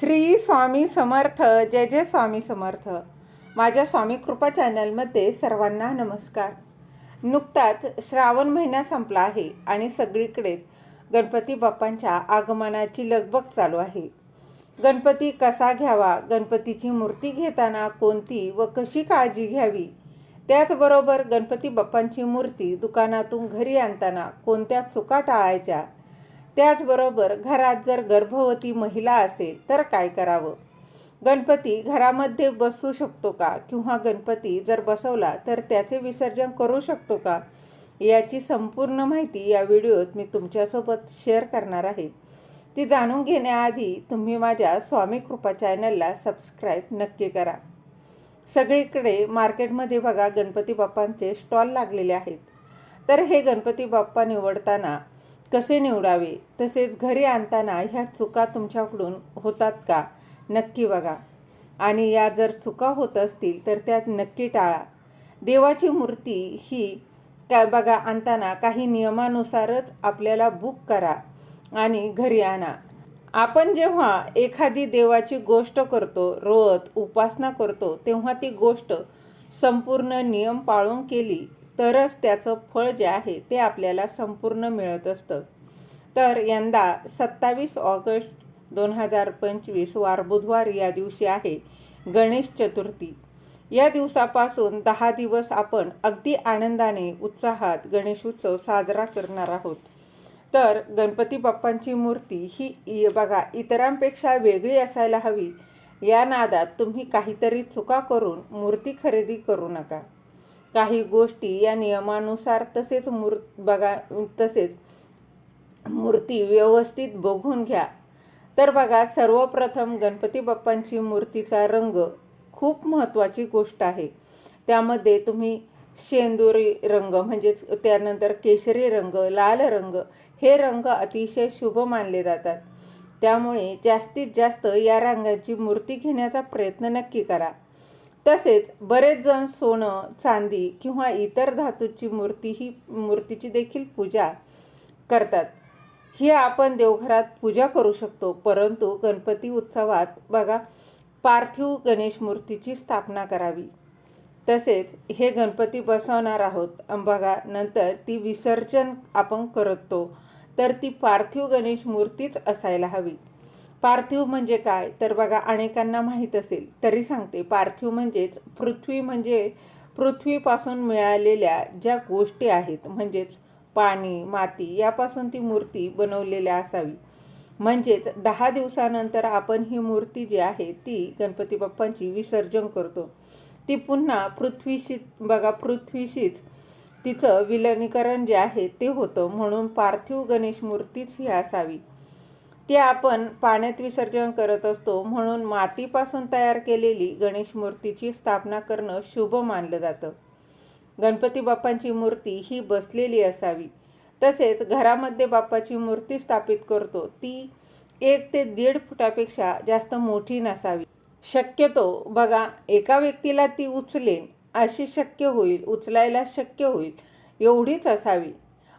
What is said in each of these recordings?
श्री स्वामी समर्थ जय जय स्वामी समर्थ. माझ्या स्वामी कृपा चॅनलमध्ये सर्वांना नमस्कार. नुकताच श्रावण महिना संपला आहे आणि सगळीकडेच गणपती बाप्पांच्या आगमनाची लगबग चालू आहे. गणपती कसा घ्यावा गणपतीची मूर्ती घेताना कोणती व कशी काळजी घ्यावी त्याचबरोबर गणपती बाप्पांची मूर्ती दुकानातून घरी आणताना कोणत्या चुका टाळायच्या त्याचबरोबर घरात जर गर्भवती महिला असेल तर काय करावं? गणपती घरामध्ये बसू शकतो का? किंवा गणपती जर बसवला तर त्याचे विसर्जन करू शकतो का? याची संपूर्ण माहिती या व्हिडिओत मी तुमच्यासोबत शेअर करणार आहे. ती जाणून घेण्याआधी तुम्ही माझ्या स्वामी कृपा चॅनलला सबस्क्राईब नक्की करा. सगळीकडे मार्केटमध्ये बघा गणपती बाप्पांचे स्टॉल लागलेले आहेत. तर हे गणपती बाप्पा निवडताना कसे निवडावे? तसेच घरी आणताना ह्या चुका तुमच्याकडून होतात का? नक्की बघा. आणि या जर चुका होत असतील तर त्यात नक्की टाळा. देवाची मूर्ती ही का बघा आणताना काही नियमानुसारच आपल्याला बुक करा आणि घरी आणा. आपण जेव्हा एखादी देवाची गोष्ट करतो रोज उपासना करतो तेव्हा ती गोष्ट संपूर्ण नियम पाळून केली तरच त्याचं फळ जे आहे ते आपल्याला संपूर्ण मिळत असतं. तर यंदा सत्तावीस ऑगस्ट दोन हजार पंचवीस वार बुधवार या दिवशी आहे गणेश चतुर्थी. या दिवसापासून दहा दिवस आपण अगदी आनंदाने उत्साहात गणेश उत्सव साजरा करणार आहोत. तर गणपती बाप्पांची मूर्ती ही बघा इतरांपेक्षा वेगळी असायला हवी. या नादात तुम्ही काहीतरी चुका करून मूर्ती खरेदी करू नका. काही गोष्टी या नियमानुसार तसेच मूर बघा तसेच मूर्ती व्यवस्थित बघून घ्या. तर बघा सर्वप्रथम गणपती बाप्पांची मूर्तीचा रंग खूप महत्त्वाची गोष्ट आहे. त्यामध्ये तुम्ही शेंदुरी रंग म्हणजेच त्यानंतर केशरी रंग लाल रंग हे रंग अतिशय शुभ मानले जातात. त्यामुळे जास्तीत जास्त या रंगाची मूर्ती घेण्याचा प्रयत्न नक्की करा. तसेच बरेच जण सोनं चांदी किंवा इतर धातूची मूर्ती ही मूर्तीची देखील पूजा करतात. ही आपण देवघरात पूजा करू शकतो परंतु गणपती उत्सवात बघा पार्थिव गणेश मूर्तीची स्थापना करावी. तसेच हे गणपती बसवणार आहोत. बघा नंतर ती विसर्जन आपण करतो तर ती पार्थिव गणेश मूर्तीच असायला हवी. पार्थिव म्हणजे काय? तर बघा अनेकांना माहीत असेल तरी सांगते. पार्थिव म्हणजेच पृथ्वी म्हणजे पृथ्वीपासून मिळालेल्या ज्या गोष्टी आहेत म्हणजेच पाणी माती यापासून ती मूर्ती बनवलेल्या असावी. म्हणजेच दहा दिवसानंतर आपण ही मूर्ती जी आहे ती गणपती बाप्पांची विसर्जन करतो. ती पुन्हा पृथ्वीशी बघा पृथ्वीशीच तिचं विलनीकरण जे आहे ते होतं. म्हणून पार्थिव गणेश मूर्तीच ही असावी. ते आपण पाण्यात विसर्जन करत असतो म्हणून मातीपासून तयार केलेली गणेश मूर्तीची स्थापना करणं शुभ मानलं जातं. गणपती बाप्पांची मूर्ती ही बसलेली असावी. तसेच घरामध्ये बाप्पाची मूर्ती स्थापित करतो ती एक ते दीड फुटापेक्षा जास्त मोठी नसावी. शक्यतो बघा एका व्यक्तीला ती उचलेन अशी शक्य होईल उचलायला शक्य होईल एवढीच असावी.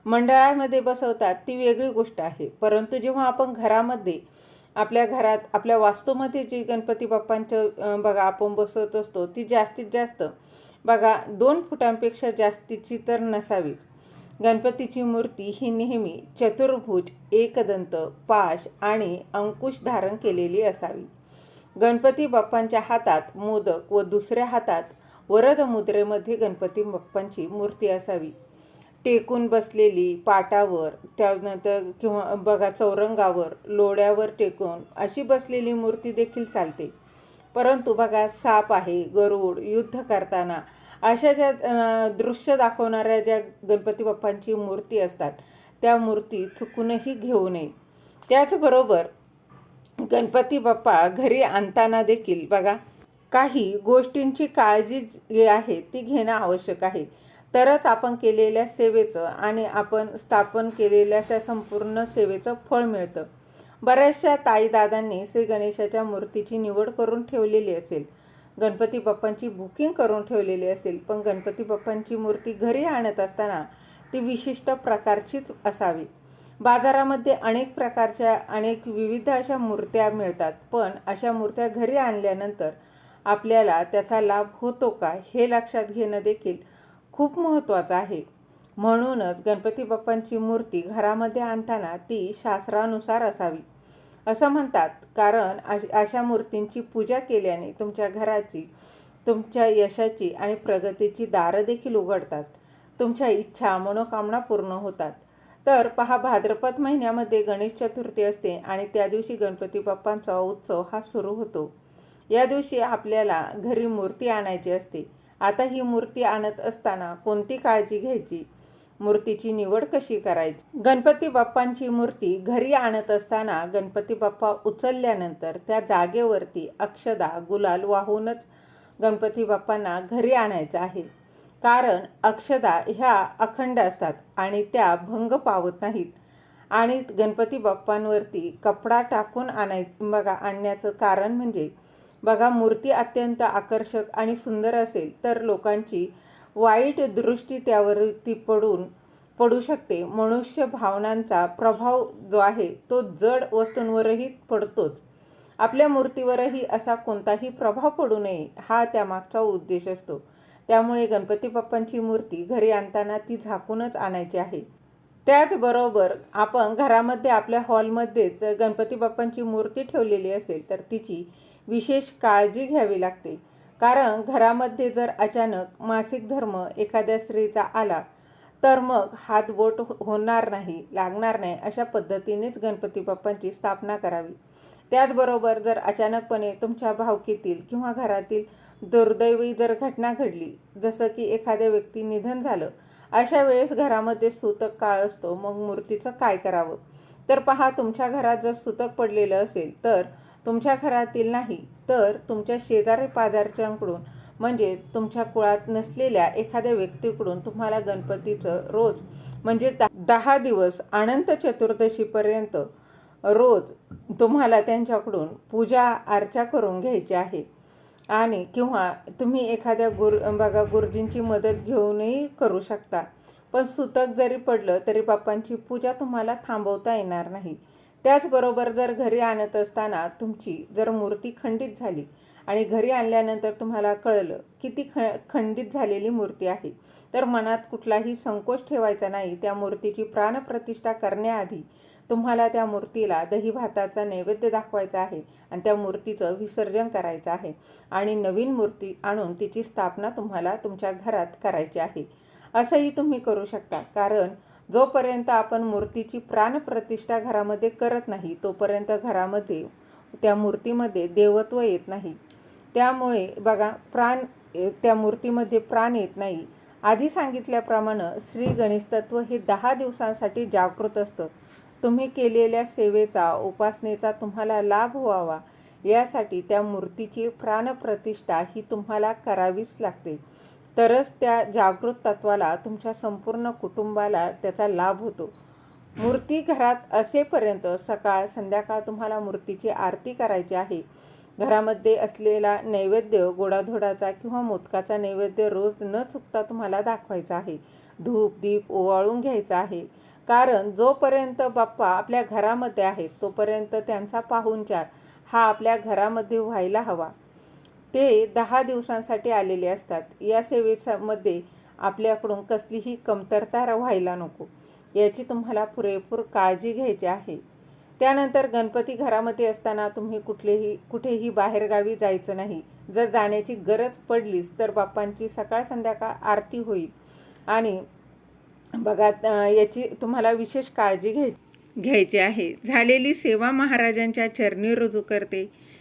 मंडळामध्ये बसवतात ती वेगळी गोष्ट आहे. परंतु जेव्हा आपण घरामध्ये आपल्या घरात आपल्या वास्तूमध्ये जी गणपती बाप्पांचं बघा आपण बसवत असतो ती जास्तीत जास्त बघा दोन फुटांपेक्षा जास्तीची तर नसावीच. गणपतीची मूर्ती ही नेहमी चतुर्भुज एकदंत पाश आणि अंकुश धारण केलेली असावी. गणपती बाप्पांच्या हातात मोदक व दुसऱ्या हातात वरद मुद्रेमध्ये गणपती बाप्पांची मूर्ती असावी. टेकून बसलेली पाटावर त्यानंतर किंवा बघा चौरंगावर लोड्यावर टेकून अशी बसलेली मूर्ती देखील चालते. परंतु बघा साप आहे गरुड युद्ध करताना अशा ज्या दृश्य दाखवणाऱ्या ज्या गणपती बाप्पांची मूर्ती असतात त्या मूर्ती चुकूनही घेऊ नये. त्याचबरोबर गणपती बाप्पा घरी आणताना देखील बघा काही गोष्टींची काळजी जी आहे ती घेणं आवश्यक आहे. तरच आपण केलेल्या सेवेचं आणि आपण स्थापन केलेल्या त्या संपूर्ण सेवेचं फळ मिळतं. बऱ्याचशा ताईदादांनी श्री गणेशाच्या मूर्तीची निवड करून ठेवलेली असेल. गणपती बाप्पांची बुकिंग करून ठेवलेली असेल पण गणपती बाप्पांची मूर्ती घरी आणत असताना ती विशिष्ट प्रकारचीच असावी. बाजारामध्ये अनेक प्रकारच्या अनेक विविध अशा मूर्त्या मिळतात पण अशा मूर्त्या घरी आणल्यानंतर आपल्याला त्याचा लाभ होतो का हे लक्षात घेणं देखील खूप महत्त्वाचं आहे. म्हणूनच गणपती बाप्पांची मूर्ती घरामध्ये आणताना ती शास्त्रानुसार असावी. असं म्हणतात कारण अश- अशा मूर्तींची पूजा केल्याने तुमच्या घराची तुमच्या यशाची आणि प्रगतीची दारं देखील उघडतात. तुमच्या इच्छा मनोकामना पूर्ण होतात. तर पहा भाद्रपद महिन्यामध्ये गणेश चतुर्थी असते आणि त्या दिवशी गणपती बाप्पांचा उत्सव हा सुरू होतो. या दिवशी आपल्याला घरी मूर्ती आणायची असते. आता ही मूर्ती आणत असताना कोणती काळजी घ्यायची? मूर्तीची निवड कशी करायची? गणपती बाप्पांची मूर्ती घरी आणत असताना गणपती बाप्पा उचलल्यानंतर त्या जागेवरती अक्षदा गुलाल वाहूनच गणपती बाप्पांना घरी आणायचं आहे. कारण अक्षदा ह्या अखंड असतात आणि त्या भंग पावत नाहीत. आणि गणपती बाप्पांवरती कपडा टाकून आणाय बघा आणण्याचं कारण म्हणजे बघा मूर्ती अत्यंत आकर्षक आणि सुंदर असेल तर लोकांची वाईट दृष्टी त्यावरती पडून पडू शकते. मनुष्य भावनांचा प्रभाव जो आहे तो जड वस्तूंवरही पडतोच. आपल्या मूर्तीवरही असा कोणताही प्रभाव पडू नये हा त्यामागचा उद्देश असतो. त्यामुळे गणपती बाप्पांची मूर्ती घरी आणताना ती झाकूनच आणायची आहे. त्याचबरोबर आपण घरामध्ये आपल्या हॉलमध्येच गणपती बाप्पांची मूर्ती ठेवलेली असेल तर तिची विशेष काळजी घ्यावी लागते. कारण घरामध्ये जर अचानक मासिक धर्म एखाद्या स्त्रीचा आला तर मग हातबोट हो-, होणार नाही लागणार नाही अशा पद्धतीनेच गणपती बाप्पांची स्थापना करावी. त्याचबरोबर जर अचानकपणे तुमच्या भावकीतील किंवा घरातील दुर्दैवी जर घटना घडली जसं की एखाद्या व्यक्ती निधन झालं अशा वेळेस घरामध्ये सूतक काळ असतो मग मूर्तीचं काय करावं? तर पहा तुमच्या घरात जर सूतक पडलेलं असेल तर तुमच्या घरातील नाही तर तुमच्या शेजारी पाजारच्यांकडून म्हणजे तुमच्या कुळात नसलेल्या एखाद्या व्यक्तीकडून तुम्हाला गणपतीचं रोज म्हणजे दहा दिवस अनंत चतुर्दशीपर्यंत रोज तुम्हाला त्यांच्याकडून पूजा अर्चा करून घ्यायची आहे. आणि किंवा तुम्ही एखाद्या गुर बघा गुरुजींची मदत घेऊनही करू शकता. पण सुतक जरी पडलं तरी बाप्पांची पूजा तुम्हाला थांबवता येणार नाही. त्याचबरोबर जर घरी आणत असताना तुमची जर मूर्ती खंडित झाली आणि घरी आणल्यानंतर तुम्हाला कळलं की ती ख खंडित झालेली मूर्ती आहे तर मनात कुठलाही संकोच ठेवायचा नाही. त्या मूर्तीची प्राणप्रतिष्ठा करण्याआधी तुम्हाला त्या मूर्तीला दही भाताचा नैवेद्य दाखवायचा आहे आणि त्या मूर्तीचं विसर्जन करायचं आहे आणि नवीन मूर्ती आणून तिची स्थापना तुम्हाला तुमच्या घरात करायची आहे. असंही तुम्ही करू शकता. कारण जोपर्यंत आपण मूर्तीची प्राणप्रतिष्ठा घरामध्ये करत नाही तोपर्यंत घरामध्ये त्या मूर्तीमध्ये देवत्व येत नाही. त्यामुळे बघा प्राण त्या मूर्तीमध्ये प्राण येत नाही. आधी सांगितल्याप्रमाणे श्री गणेश तत्व हे दहा दिवसांसाठी जागृत असतं. तुम्ही केलेल्या सेवेचा उपासनेचा तुम्हाला लाभ व्हावा. यासाठी त्या मूर्तीची प्राणप्रतिष्ठा ही तुम्हाला करावीच लागते. तरच त्या जागृत तत्वाला तुमच्या संपूर्ण कुटुंबाला त्याचा लाभ होतो. मूर्ती घरात असेपर्यंत सकाळ संध्याकाळ तुम्हाला मूर्तीची आरती करायची आहे. घरामध्ये असलेला नैवेद्य गोडाधोडाचा किंवा मोदकाचा नैवेद्य रोज न चुकता तुम्हाला दाखवायचा आहे. धूप दीप ओवाळून घ्यायचा आहे. कारण जोपर्यंत बाप्पा आपल्या घरामध्ये आहेत तोपर्यंत त्यांचा पाहुणचार हा आपल्या घरामध्ये व्हायला हवा. ते दहा दिवसांसाठी आलेले असतात. या सेवेमध्ये आपल्याकडून कसलीही कमतरता व्हायला नको. याची तुम्हाला पुरेपूर काळजी घ्यायची आहे. त्यानंतर गणपती घरामध्ये असताना तुम्ही कुठलेही कुठेही बाहेरगावी जायचं नाही. जर जाण्याची गरज पडलीच तर बाप्पांची सकाळ संध्याकाळ आरती होईल. आणि बघा याची तुम्हाला विशेष काळजी घ्याय घ्यायची आहे. झालेली सेवा महाराजांच्या चरणी रुजू करते.